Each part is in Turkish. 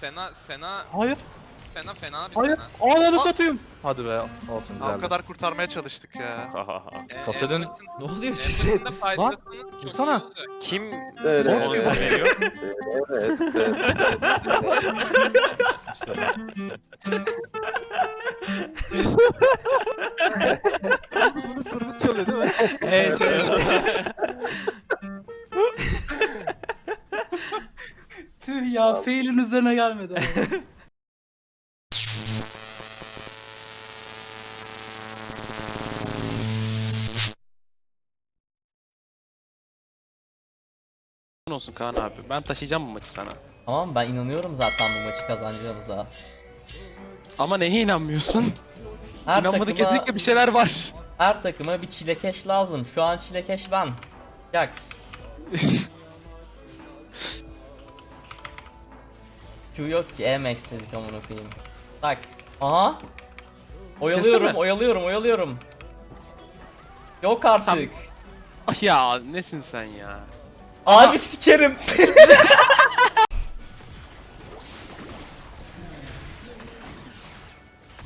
Sena Sena Hayır. Sena fena bir Hayır. Sena. Ananı satayım. Hadi be. Olsun Abi o güzel. kadar kurtarmaya çalıştık ya. Ee, Kasedin- Emre'sin- Ne oluyor Emre'sin ceset? de faydasını çok iyi vursana. olacak. Kim Evet, Ne evet, oluyor? veriyor? evet, evet. Tırnık çalıyor değil mi? Evet evet. Fail'in üzerine gelmedi. olsun Kaan abi. Ben taşıyacağım bu maçı sana. Tamam ben inanıyorum zaten bu maçı kazanacağımıza. Ama neye inanmıyorsun? Her İnanmadık takıma, bir şeyler var. her takıma bir çilekeş lazım. Şu an çilekeş ben. Jax. Q yok ki E-Max dedik amına koyayım. Tak. Aha. Oyalıyorum, mi? oyalıyorum, oyalıyorum. Yok artık. Ah ya nesin sen ya? Abi sikerim.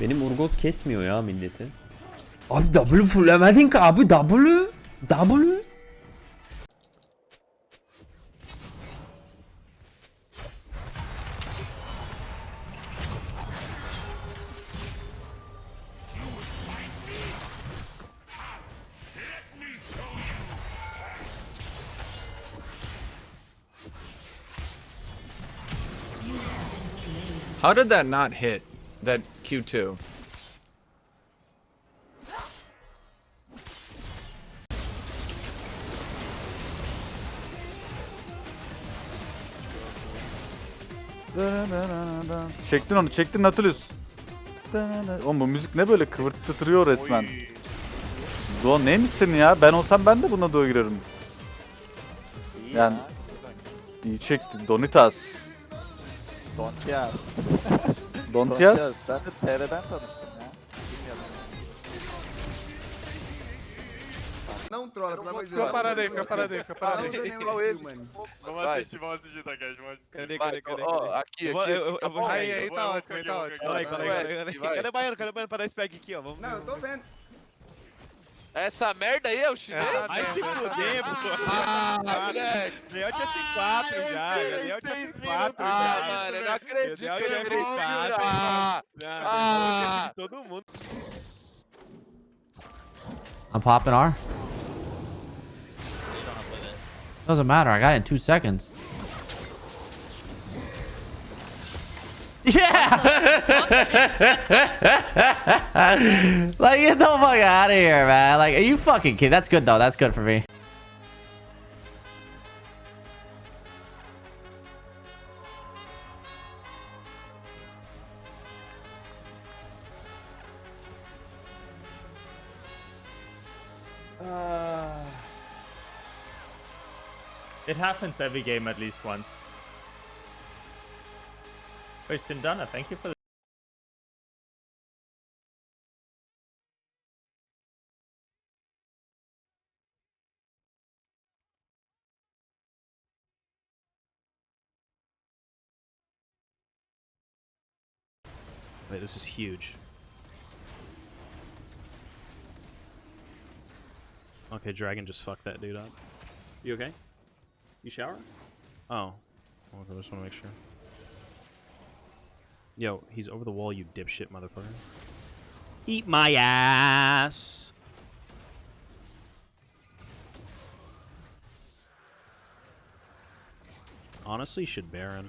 Benim Urgot kesmiyor ya milleti. Abi W fullemedin ki abi W. W. How did that not hit? That Q2. Çektin onu, çektin Nautilus. Oğlum bu müzik ne böyle kıvırttırıyor resmen. Doğan neymiş senin ya? Ben olsam ben de buna doğru girerim. Yani iyi çekti. Donitas. Dontias. Dontias. Ben de TR'den tanıştım ya. Bilmiyordum. Não trola, pelo amor de Fica Deus. parado aí, fica parado aí, fica parado aí. Vamos assistir, vamos assistir, Takeš, vamos assistir. Cadê, cadê, cadê? ó, aqui, aqui. eu- eu- eu vou- Tá Aí, aí, tá ótimo, aí tá ótimo. Cadê o baiano? Cadê o baiano pra dar pack aqui, ó? Vamos Não, eu tô vendo. Essa merda aí é o chinês? Essa Vai se fuder, pô. Ah, moleque. Leão tinha C4 já, Leão tinha C4 Ah, já. mano, eu não acredito que tinha ele virou C4. Ah, Ah. Ah, todo mundo. I'm popping R. Doesn't matter. I got it in two seconds. Yeah. like get the fuck out of here, man. Like, are you fucking kidding? That's good though. That's good for me. Uh. It happens every game at least once. Question Donna, thank you for the Wait, this is huge. Okay, Dragon just fucked that dude up. You okay? You shower? Oh. Okay, I just want to make sure. Yo, he's over the wall, you dipshit motherfucker. Eat my ass! Honestly, should Baron.